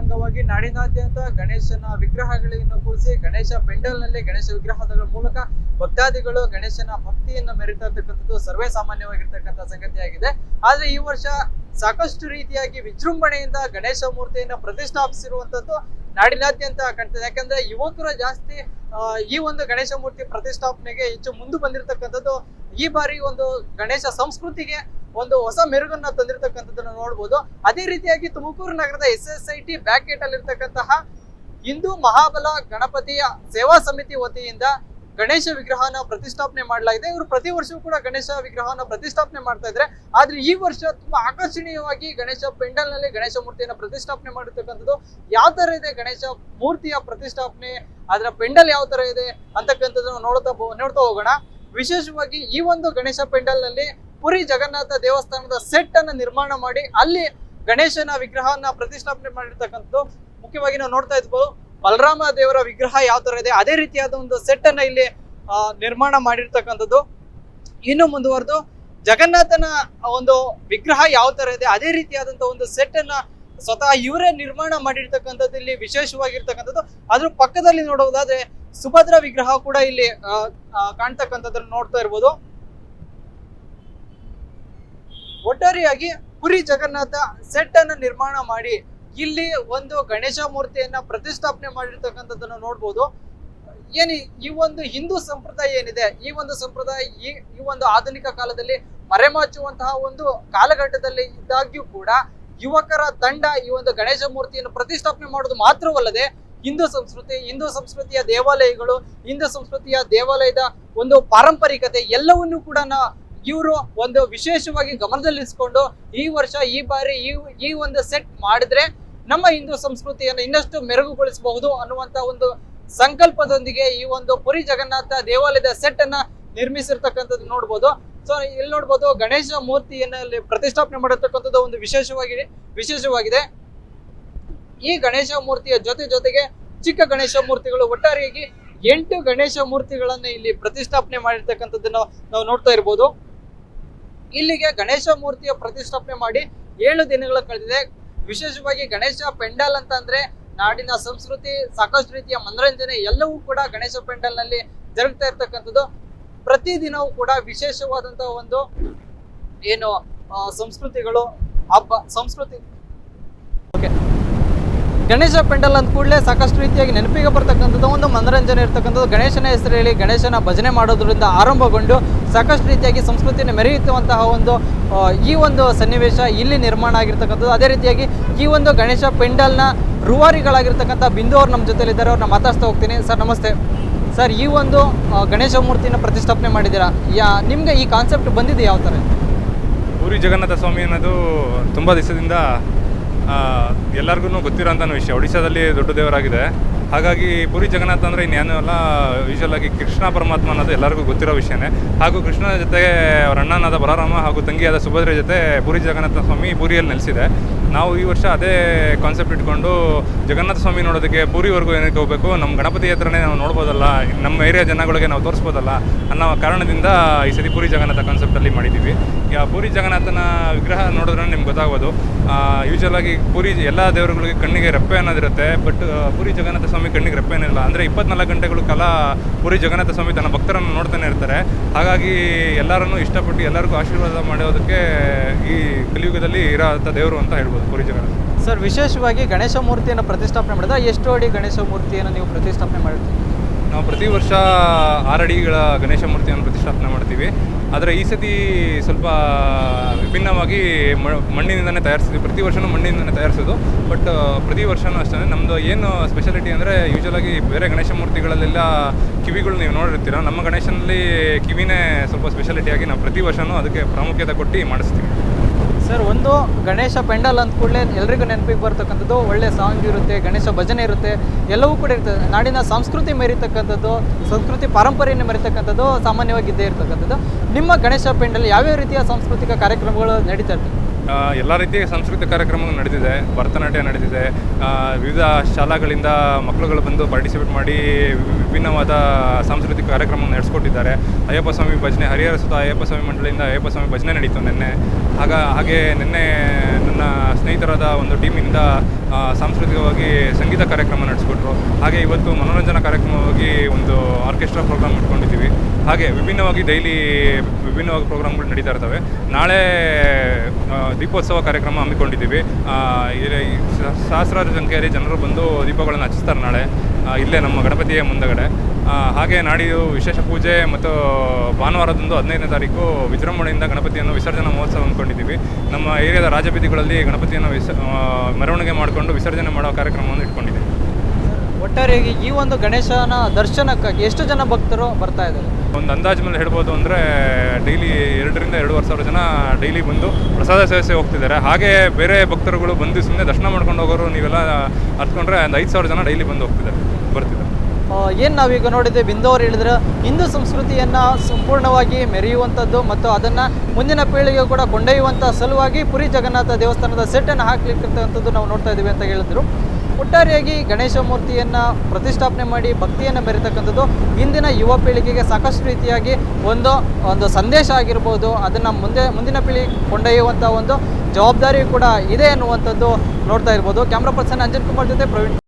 ಅಂಗವಾಗಿ ನಾಡಿನಾದ್ಯಂತ ಗಣೇಶನ ವಿಗ್ರಹಗಳನ್ನು ಕೂರಿಸಿ ಗಣೇಶ ಪೆಂಡಲ್ನಲ್ಲಿ ಗಣೇಶ ವಿಗ್ರಹದ ಮೂಲಕ ಭಕ್ತಾದಿಗಳು ಗಣೇಶನ ಭಕ್ತಿಯನ್ನು ಮೆರಿತಾ ಇರ್ತಕ್ಕಂಥದ್ದು ಸರ್ವೇ ಸಾಮಾನ್ಯವಾಗಿರ್ತಕ್ಕಂಥ ಸಂಗತಿಯಾಗಿದೆ. ಆದ್ರೆ ಈ ವರ್ಷ ಸಾಕಷ್ಟು ರೀತಿಯಾಗಿ ವಿಜೃಂಭಣೆಯಿಂದ ಗಣೇಶ ಮೂರ್ತಿಯನ್ನ ಪ್ರತಿಷ್ಠಾಪಿಸಿರುವಂತದ್ದು ನಾಡಿನಾದ್ಯಂತ ಕಾಣ್ತದೆ. ಯಾಕಂದ್ರೆ ಯುವಕರು ಜಾಸ್ತಿ ಈ ಒಂದು ಗಣೇಶ ಮೂರ್ತಿ ಪ್ರತಿಷ್ಠಾಪನೆಗೆ ಹೆಚ್ಚು ಮುಂದೆ ಬಂದಿರತಕ್ಕಂಥದ್ದು ಈ ಬಾರಿ ಒಂದು ಗಣೇಶ ಸಂಸ್ಕೃತಿಗೆ ಒಂದು ಹೊಸ ಮೆರುಗನ್ನ ತಂದಿರತಕ್ಕಂಥದ್ದನ್ನ ನೋಡಬಹುದು ಅದೇ ರೀತಿಯಾಗಿ ತುಮಕೂರು ನಗರದ S S I T back gate ಅಲ್ಲಿ ಇರ್ತಕ್ಕಂತಹ ಹಿಂದೂ ಮಹಾಬಲ ಗಣಪತಿಯ ಸೇವಾ ಸಮಿತಿ ವತಿಯಿಂದ ಗಣೇಶ ವಿಗ್ರಹನ ಪ್ರತಿಷ್ಠಾಪನೆ ಮಾಡಲಾಗಿದೆ. ಇವರು ಪ್ರತಿ ವರ್ಷವೂ ಕೂಡ ಗಣೇಶ ವಿಗ್ರಹನ ಪ್ರತಿಷ್ಠಾಪನೆ ಮಾಡ್ತಾ ಇದ್ರೆ ಆದ್ರೆ ಈ ವರ್ಷ ತುಂಬಾ ಆಕರ್ಷಣೀಯವಾಗಿ ಗಣೇಶ ಪೆಂಡಲ್ನಲ್ಲಿ ಗಣೇಶ ಮೂರ್ತಿಯನ್ನ ಪ್ರತಿಷ್ಠಾಪನೆ ಮಾಡಿರ್ತಕ್ಕಂಥದ್ದು. ಯಾವ ತರ ಇದೆ ಗಣೇಶ ಮೂರ್ತಿಯ ಪ್ರತಿಷ್ಠಾಪನೆ? ಅದರ ಪೆಂಡಲ್ ಯಾವ ತರ ಇದೆ ಅಂತಕ್ಕಂಥದ್ದನ್ನು ನೋಡ್ತಾ ನೋಡ್ತಾ ಹೋಗೋಣ. ವಿಶೇಷವಾಗಿ ಈ ಒಂದು ಗಣೇಶ ಪೆಂಡಲ್ನಲ್ಲಿ ಪುರಿ ಜಗನ್ನಾಥ ದೇವಸ್ಥಾನದ ಸೆಟ್ ಅನ್ನು ನಿರ್ಮಾಣ ಮಾಡಿ ಅಲ್ಲಿ ಗಣೇಶನ ವಿಗ್ರಹವನ್ನ ಪ್ರತಿಷ್ಠಾಪನೆ ಮಾಡಿರ್ತಕ್ಕಂಥದ್ದು. ಮುಖ್ಯವಾಗಿ ನಾವು ನೋಡ್ತಾ ಇದ್ಬೋದು ಬಲರಾಮ ದೇವರ ವಿಗ್ರಹ ಯಾವ ತರ ಇದೆ, ಅದೇ ರೀತಿಯಾದ ಒಂದು ಸೆಟ್ ಅನ್ನ ಇಲ್ಲಿ ನಿರ್ಮಾಣ ಮಾಡಿರ್ತಕ್ಕಂಥದ್ದು. ಇನ್ನು ಮುಂದುವರೆದು, ಜಗನ್ನಾಥನ ಒಂದು ವಿಗ್ರಹ ಯಾವ ತರ ಇದೆ, ಅದೇ ರೀತಿಯಾದಂತ ಒಂದು ಸೆಟ್ ಅನ್ನ ಸ್ವತಃ ಇವರೇ ನಿರ್ಮಾಣ ಮಾಡಿರ್ತಕ್ಕಂಥದ್ದು ಇಲ್ಲಿ ವಿಶೇಷವಾಗಿರ್ತಕ್ಕಂಥದ್ದು. ಅದ್ರ ಪಕ್ಕದಲ್ಲಿ ನೋಡುವುದಾದ್ರೆ ಸುಭದ್ರ ವಿಗ್ರಹ ಕೂಡ ಇಲ್ಲಿ ಕಾಣ್ತಕ್ಕಂಥದ್ದನ್ನ ನೋಡ್ತಾ ಇರ್ಬೋದು. ಒಟ್ಟಾರೆಯಾಗಿ ಪುರಿ ಜಗನ್ನಾಥ ಸೆಟ್ ಅನ್ನು ನಿರ್ಮಾಣ ಮಾಡಿ ಇಲ್ಲಿ ಒಂದು ಗಣೇಶ ಮೂರ್ತಿಯನ್ನ ಪ್ರತಿಷ್ಠಾಪನೆ ಮಾಡಿರ್ತಕ್ಕಂಥದ್ದನ್ನು ನೋಡ್ಬೋದು. ಏನಿ, ಈ ಒಂದು ಹಿಂದೂ ಸಂಪ್ರದಾಯ ಏನಿದೆ, ಈ ಒಂದು ಸಂಪ್ರದಾಯ, ಈ ಈ ಒಂದು ಆಧುನಿಕ ಕಾಲದಲ್ಲಿ ಮರೆಮಾಚುವಂತಹ ಒಂದು ಕಾಲಘಟ್ಟದಲ್ಲಿ ಇದ್ದಾಗ್ಯೂ ಕೂಡ ಯುವಕರ ತಂಡ ಈ ಒಂದು ಗಣೇಶ ಮೂರ್ತಿಯನ್ನು ಪ್ರತಿಷ್ಠಾಪನೆ ಮಾಡೋದು ಮಾತ್ರವಲ್ಲದೆ ಹಿಂದೂ ಸಂಸ್ಕೃತಿ, ಹಿಂದೂ ಸಂಸ್ಕೃತಿಯ ದೇವಾಲಯಗಳು, ಹಿಂದೂ ಸಂಸ್ಕೃತಿಯ ದೇವಾಲಯದ ಒಂದು ಪಾರಂಪರಿಕತೆ ಎಲ್ಲವನ್ನೂ ಕೂಡ ಇವರು ಒಂದು ವಿಶೇಷವಾಗಿ ಗಮನದಲ್ಲಿಸ್ಕೊಂಡು ಈ ವರ್ಷ ಈ ಬಾರಿ ಈ ಈ ಒಂದು ಸೆಟ್ ಮಾಡಿದ್ರೆ ನಮ್ಮ ಹಿಂದೂ ಸಂಸ್ಕೃತಿಯನ್ನು ಇನ್ನಷ್ಟು ಮೆರುಗುಗೊಳಿಸಬಹುದು ಅನ್ನುವಂತ ಒಂದು ಸಂಕಲ್ಪದೊಂದಿಗೆ ಈ ಒಂದು ಪುರಿ ಜಗನ್ನಾಥ ದೇವಾಲಯದ ಸೆಟ್ ಅನ್ನ ನಿರ್ಮಿಸಿರ್ತಕ್ಕಂಥದ್ದು ನೋಡ್ಬೋದು. ಸೊ ಇಲ್ಲಿ ನೋಡ್ಬೋದು ಗಣೇಶ ಮೂರ್ತಿಯನ್ನ ಇಲ್ಲಿ ಪ್ರತಿಷ್ಠಾಪನೆ ಮಾಡಿರ್ತಕ್ಕಂಥದ್ದು ಒಂದು ವಿಶೇಷವಾಗಿ ವಿಶೇಷವಾಗಿದೆ. ಈ ಗಣೇಶ ಮೂರ್ತಿಯ ಜೊತೆ ಜೊತೆಗೆ ಚಿಕ್ಕ ಗಣೇಶ ಮೂರ್ತಿಗಳು ಒಟ್ಟಾರೆಯಾಗಿ ಎಂಟು ಗಣೇಶ ಮೂರ್ತಿಗಳನ್ನ ಇಲ್ಲಿ ಪ್ರತಿಷ್ಠಾಪನೆ ಮಾಡಿರ್ತಕ್ಕಂಥದ್ದನ್ನ ನಾವು ನೋಡ್ತಾ ಇರ್ಬೋದು. ಇಲ್ಲಿಗೆ ಗಣೇಶ ಮೂರ್ತಿಯ ಪ್ರತಿಷ್ಠಾಪನೆ ಮಾಡಿ ಏಳು ದಿನಗಳು ಕಳೆದಿದೆ. ವಿಶೇಷವಾಗಿ ಗಣೇಶ ಪೆಂಡಲ್ ಅಂತ ಅಂದ್ರೆ ನಾಡಿನ ಸಂಸ್ಕೃತಿ, ಸಾಕಷ್ಟು ರೀತಿಯ ಮನರಂಜನೆ ಎಲ್ಲವೂ ಕೂಡ ಗಣೇಶ ಪೆಂಡಲ್ನಲ್ಲಿ ಜರುಗ್ತಾ ಇರ್ತಕ್ಕಂಥದ್ದು. ಪ್ರತಿದಿನವೂ ಕೂಡ ವಿಶೇಷವಾದಂತಹ ಒಂದು ಏನು ಸಂಸ್ಕೃತಿಗಳು, ಹಬ್ಬ, ಸಂಸ್ಕೃತಿ ಗಣೇಶ ಪೆಂಡಲ್ ಅಂದ ಕೂಡಲೇ ಸಾಕಷ್ಟು ರೀತಿಯಾಗಿ ನೆನಪಿಗೆ ಬರ್ತಕ್ಕಂಥದ್ದು, ಒಂದು ಮನರಂಜನೆ ಇರ್ತಕ್ಕಂಥದ್ದು. ಗಣೇಶನ ಹೆಸರು ಗಣೇಶನ ಭಜನೆ ಮಾಡೋದ್ರಿಂದ ಆರಂಭಗೊಂಡು ಸಾಕಷ್ಟು ರೀತಿಯಾಗಿ ಸಂಸ್ಕೃತಿಯನ್ನು ಮೆರೆಯುತ್ತುವಂತಹ ಒಂದು ಈ ಒಂದು ಸನ್ನಿವೇಶ ಇಲ್ಲಿ ನಿರ್ಮಾಣ ಆಗಿರ್ತಕ್ಕಂಥದ್ದು. ಅದೇ ರೀತಿಯಾಗಿ ಈ ಒಂದು ಗಣೇಶ ಪೆಂಡಲ್ನ ರೂವಾರಿಗಳಾಗಿರ್ತಕ್ಕಂಥ ಬಿಂದು ಅವ್ರು ನಮ್ಮ ಜೊತೆಲಿದ್ದಾರೆ ಅವ್ರನ್ನ ಮಾತಾಡ್ತಾ ಹೋಗ್ತೀನಿ. ಸರ್, ನಮಸ್ತೆ. ಸರ್, ಈ ಒಂದು ಗಣೇಶ ಮೂರ್ತಿನ ಪ್ರತಿಷ್ಠಾಪನೆ ಮಾಡಿದ್ದೀರಾ? ಯಾ, ನಿಮಗೆ ಈ ಕಾನ್ಸೆಪ್ಟ್ ಬಂದಿದೆ ಯಾವ ಥರ? ಪುರಿ ಜಗನ್ನಾಥ ಸ್ವಾಮಿ ಅನ್ನೋದು ತುಂಬ ದಿವಸದಿಂದ ಎಲ್ಲರಿಗೂ ಗೊತ್ತಿರೋಂಥ ವಿಷಯ. ಒಡಿಶಾದಲ್ಲಿ ದೊಡ್ಡ ದೇವರಾಗಿದೆ. ಹಾಗಾಗಿ ಪುರಿ ಜಗನ್ನಾಥ ಅಂದರೆ ಇನ್ನೇನು ಎಲ್ಲ ಯೂಶಲ್ ಆಗಿ ಕೃಷ್ಣ ಪರಮಾತ್ಮ ಅನ್ನೋದು ಎಲ್ಲರಿಗೂ ಗೊತ್ತಿರೋ ವಿಷಯನೇ. ಹಾಗೂ ಕೃಷ್ಣನ ಜೊತೆಗೆ ಅವರ ಅಣ್ಣನಾದ ಬಲರಾಮ ಹಾಗೂ ತಂಗಿಯಾದ ಸುಭದ್ರ ಜೊತೆ ಪುರಿ ಜಗನ್ನಾಥ ಸ್ವಾಮಿ ಪುರಿಯಲ್ಲಿ ನೆಲೆಸಿದೆ. ನಾವು ಈ ವರ್ಷ ಅದೇ ಕಾನ್ಸೆಪ್ಟ್ ಇಟ್ಕೊಂಡು ಜಗನ್ನಾಥ ಸ್ವಾಮಿ ನೋಡೋದಕ್ಕೆ ಪೂರಿವರೆಗೂ ಏನಕ್ಕೆ ಹೋಗಬೇಕು? ನಮ್ಮ ಗಣಪತಿ ಹತ್ರನೇ ನಾವು ನೋಡ್ಬೋದಲ್ಲ, ನಮ್ಮ ಏರಿಯಾ ಜನಗಳಿಗೆ ನಾವು ತೋರಿಸ್ಬೋದಲ್ಲ ಅನ್ನೋ ಕಾರಣದಿಂದ ಈ ಸತಿ ಪೂರಿ ಜಗನ್ನಾಥ ಕಾನ್ಸೆಪ್ಟಲ್ಲಿ ಮಾಡಿದ್ದೀವಿ. ಈಗ ಪೂರಿ ಜಗನ್ನಾಥನ ವಿಗ್ರಹ ನೋಡಿದ್ರೆ ನಿಮ್ಗೆ ಗೊತ್ತಾಗ್ಬೋದು. ಯೂಶಲ್ ಆಗಿ ಪೂರಿ ಎಲ್ಲ ದೇವರುಗಳಿಗೆ ಕಣ್ಣಿಗೆ ರೆಪ್ಪೆ ಅನ್ನೋದಿರುತ್ತೆ ಬಟ್ ಪೂರಿ ಜಗನ್ನಾಥ ಸ್ವಾಮಿ ಕಣ್ಣಿಗೆ ರೆಪ್ಪೆ ಏನಿಲ್ಲ. ಅಂದರೆ ಇಪ್ಪತ್ನಾಲ್ಕು ಗಂಟೆಗಳ ಕಾಲ ಪೂರಿ ಜಗನ್ನಾಥ ಸ್ವಾಮಿ ತನ್ನ ಭಕ್ತರನ್ನು ನೋಡ್ತಾನೆ ಇರ್ತಾರೆ. ಹಾಗಾಗಿ ಎಲ್ಲರನ್ನೂ ಇಷ್ಟಪಟ್ಟು ಎಲ್ಲರಿಗೂ ಆಶೀರ್ವಾದ ಮಾಡೋದಕ್ಕೆ ಈ ಕಲಿಯುಗದಲ್ಲಿ ಇರೋ ಅಂಥ ದೇವರು ಅಂತ ಹೇಳ್ಬೋದು. ಜಗನ್ನಾಥ ಸರ್ ವಿಶೇಷವಾಗಿ ಗಣೇಶ ಮೂರ್ತಿಯನ್ನು ಪ್ರತಿಷ್ಠಾಪನೆ ಮಾಡಿದ್ರೆ ಎಷ್ಟು ಅಡಿ ಗಣೇಶ ಮೂರ್ತಿಯನ್ನು ನೀವು ಪ್ರತಿಷ್ಠಾಪನೆ ಮಾಡ್ತೀವಿ ನಾವು ಪ್ರತಿ ವರ್ಷ ಆರು ಅಡಿಗಳ ಗಣೇಶ ಮೂರ್ತಿಯನ್ನು ಪ್ರತಿಷ್ಠಾಪನೆ ಮಾಡ್ತೀವಿ. ಆದರೆ ಈ ಸತಿ ಸ್ವಲ್ಪ ವಿಭಿನ್ನವಾಗಿ ಮ- ಮಣ್ಣಿನಿಂದನೇ ತಯಾರಿಸಿದ್ವಿ ಪ್ರತಿ ವರ್ಷವೂ ಮಣ್ಣಿನಿಂದನೇ ತಯಾರಿಸೋದು. ಬಟ್ ಪ್ರತಿ ವರ್ಷವೂ ಅಷ್ಟೇ ನಮ್ಮದು ಏನು ಸ್ಪೆಷಾಲಿಟಿ ಅಂದರೆ ಯೂಶಲಾಗಿ ಬೇರೆ ಗಣೇಶ ಮೂರ್ತಿಗಳಲ್ಲೆಲ್ಲ ಕಿವಿಗಳು ನೀವು ನೋಡಿರ್ತೀರ. ನಮ್ಮ ಗಣೇಶನಲ್ಲಿ ಕಿವಿನೇ ಸ್ವಲ್ಪ ಸ್ಪೆಷಾಲಿಟಿಯಾಗಿ ನಾವು ಪ್ರತಿ ವರ್ಷವೂ ಅದಕ್ಕೆ ಪ್ರಾಮುಖ್ಯತೆ ಕೊಟ್ಟು ಮಾಡಿಸ್ತೀವಿ. ಸರ್, ಒಂದು ಗಣೇಶ ಪೆಂಡಲ್ ಅಂದ ಕೂಡಲೇ ಎಲ್ರಿಗೂ ನೆನಪಿಗೆ ಬರ್ತಕ್ಕಂಥದ್ದು, ಒಳ್ಳೆ ಸಾಂಗ್ ಇರುತ್ತೆ, ಗಣೇಶ ಭಜನೆ ಇರುತ್ತೆ, ಎಲ್ಲವೂ ಕೂಡ ಇರ್ತದೆ. ನಾಡಿನ ಸಂಸ್ಕೃತಿ ಮೆರಿತಕ್ಕಂಥದ್ದು, ಸಂಸ್ಕೃತಿ ಪರಂಪರೆಯನ್ನು ಮೆರಿತಕ್ಕಂಥದ್ದು ಸಾಮಾನ್ಯವಾಗಿ ಇದ್ದೇ ಇರ್ತಕ್ಕಂಥದ್ದು. ನಿಮ್ಮ ಗಣೇಶ ಪೆಂಡಲ್ ಯಾವ್ಯಾವ ರೀತಿಯ ಸಾಂಸ್ಕೃತಿಕ ಕಾರ್ಯಕ್ರಮಗಳು ನಡೀತಾ ಇರ್ತವೆ? ಎಲ್ಲ ರೀತಿಯ ಸಾಂಸ್ಕೃತಿಕ ಕಾರ್ಯಕ್ರಮಗಳು ನಡೆದಿದೆ ಭರತನಾಟ್ಯ ನಡೆದಿದೆ ವಿವಿಧ ಶಾಲಾಗಳಿಂದ ಮಕ್ಕಳುಗಳು ಬಂದು ಪಾರ್ಟಿಸಿಪೇಟ್ ಮಾಡಿ ವಿಭಿನ್ನವಾದ ಸಾಂಸ್ಕೃತಿಕ ಕಾರ್ಯಕ್ರಮ ನಡೆಸ್ಕೊಟ್ಟಿದ್ದಾರೆ. ಅಯ್ಯಪ್ಪ ಸ್ವಾಮಿ ಭಜನೆ, ಹರಿಹರ ಸುತ್ತ ಅಯ್ಯಪ್ಪ ಸ್ವಾಮಿ ಮಂಡಳಿಯಿಂದ ಅಯ್ಯಪ್ಪ ಸ್ವಾಮಿ ಭಜನೆ ನಡೀತು ನಿನ್ನೆ. ಆಗ ಹಾಗೆ ನಿನ್ನೆ ನನ್ನ ಸ್ನೇಹಿತರಾದ ಒಂದು ಟೀಮಿನಿಂದ ಸಾಂಸ್ಕೃತಿಕವಾಗಿ ಸಂಗೀತ ಕಾರ್ಯಕ್ರಮ ನಡೆಸ್ಕೊಟ್ರು. ಹಾಗೆ ಇವತ್ತು ಮನೋರಂಜನಾ ಕಾರ್ಯಕ್ರಮವಾಗಿ ಒಂದು ಆರ್ಕೆಸ್ಟ್ರಾ ಪ್ರೋಗ್ರಾಮ್ ಇಟ್ಕೊಂಡಿದ್ದೀವಿ. ಹಾಗೆ ವಿಭಿನ್ನವಾಗಿ ಡೈಲಿ ವಿಭಿನ್ನವಾಗಿ ಪ್ರೋಗ್ರಾಮ್ಗಳು ನಡೀತಾ ಇರ್ತವೆ. ನಾಳೆ ದೀಪೋತ್ಸವ ಕಾರ್ಯಕ್ರಮ ಹಮ್ಮಿಕೊಂಡಿದ್ದೀವಿ. ಸಹಸ್ರಾರು ಸಂಖ್ಯೆಯಲ್ಲಿ ಜನರು ಬಂದು ದೀಪಗಳನ್ನು ಹಚ್ಚಿಸ್ತಾರೆ ನಾಳೆ. ಇಲ್ಲೇ ನಮ್ಮ ಗಣಪತಿಯ ಮುಂದಗಡೆ. ಹಾಗೆ ನಾಡಿದ್ದು ವಿಶೇಷ ಪೂಜೆ ಮತ್ತು ಭಾನುವಾರದಂದು ಹದಿನೈದನೇ ತಾರೀಕು ವಿಜೃಂಭಣೆಯಿಂದ ಗಣಪತಿಯನ್ನು ವಿಸರ್ಜನಾ ಮಹೋತ್ಸವ ಅಂದ್ಕೊಂಡಿದ್ದೀವಿ. ನಮ್ಮ ಏರಿಯಾದ ರಾಜಬೀದಿಗಳಲ್ಲಿ ಗಣಪತಿಯನ್ನು ವಿಸ ಮೆರವಣಿಗೆ ಮಾಡಿಕೊಂಡು ವಿಸರ್ಜನೆ ಮಾಡೋ ಕಾರ್ಯಕ್ರಮವನ್ನು ಇಟ್ಕೊಂಡಿದ್ದೀವಿ. ಒಟ್ಟಾರೆಯಾಗಿ ಈ ಒಂದು ಗಣೇಶನ ದರ್ಶನಕ್ಕಾಗಿ ಎಷ್ಟು ಜನ ಭಕ್ತರು ಬರ್ತಾ ಇದ್ದಾರೆ? ಒಂದು ಅಂದಾಜು ಮೇಲೆ ಹೇಳ್ಬೋದು ಅಂದರೆ ಡೈಲಿ ಎರಡರಿಂದ ಎರಡೂವರೆ ಸಾವಿರ ಜನ ಡೈಲಿ ಬಂದು ಪ್ರಸಾದ ಸೇವಿಸಿ ಹೋಗ್ತಿದ್ದಾರೆ. ಹಾಗೆ ಬೇರೆ ಭಕ್ತರುಗಳು ಬಂದು ಸುಮ್ಮನೆ ದರ್ಶನ ಮಾಡ್ಕೊಂಡು ಹೋಗೋರು ನೀವೆಲ್ಲ ಹತ್ಕೊಂಡ್ರೆ ಒಂದು ಐದು ಸಾವಿರ ಜನ ಡೈಲಿ ಬಂದು ಹೋಗ್ತಿದ್ದಾರೆ ಬರ್ತಿದ್ದಾರೆ. ಏನು ನಾವೀಗ ನೋಡಿದ್ದೆ ಬಿಂದು ಅವ್ರು ಹೇಳಿದ್ರೆ, ಹಿಂದೂ ಸಂಸ್ಕೃತಿಯನ್ನು ಸಂಪೂರ್ಣವಾಗಿ ಮೆರೆಯುವಂಥದ್ದು ಮತ್ತು ಅದನ್ನು ಮುಂದಿನ ಪೀಳಿಗೆ ಕೂಡ ಕೊಂಡೊಯ್ಯುವಂಥ ಸಲುವಾಗಿ ಪುರಿ ಜಗನ್ನಾಥ ದೇವಸ್ಥಾನದ ಸೆಟ್ಟನ್ನು ಹಾಕ್ಲಿಕ್ಕಿರ್ತಕ್ಕಂಥದ್ದು ನಾವು ನೋಡ್ತಾ ಇದ್ದೀವಿ ಅಂತ ಹೇಳಿದ್ರು. ಒಟ್ಟಾರೆಯಾಗಿ ಗಣೇಶ ಮೂರ್ತಿಯನ್ನು ಪ್ರತಿಷ್ಠಾಪನೆ ಮಾಡಿ ಭಕ್ತಿಯನ್ನು ಮೆರೆತಕ್ಕಂಥದ್ದು ಇಂದಿನ ಯುವ ಪೀಳಿಗೆಗೆ ಸಾಕಷ್ಟು ರೀತಿಯಾಗಿ ಒಂದು ಒಂದು ಸಂದೇಶ ಆಗಿರ್ಬೋದು. ಅದನ್ನು ಮುಂದೆ, ಮುಂದಿನ ಪೀಳಿಗೆ ಕೊಂಡೊಯ್ಯುವಂಥ ಒಂದು ಜವಾಬ್ದಾರಿ ಕೂಡ ಇದೆ ಅನ್ನುವಂಥದ್ದು ನೋಡ್ತಾ ಇರ್ಬೋದು. ಕ್ಯಾಮ್ರಾ ಪರ್ಸನ್ ಅಂಜನ್ ಕುಮಾರ್ ಜೊತೆ ಪ್ರವೀಣ್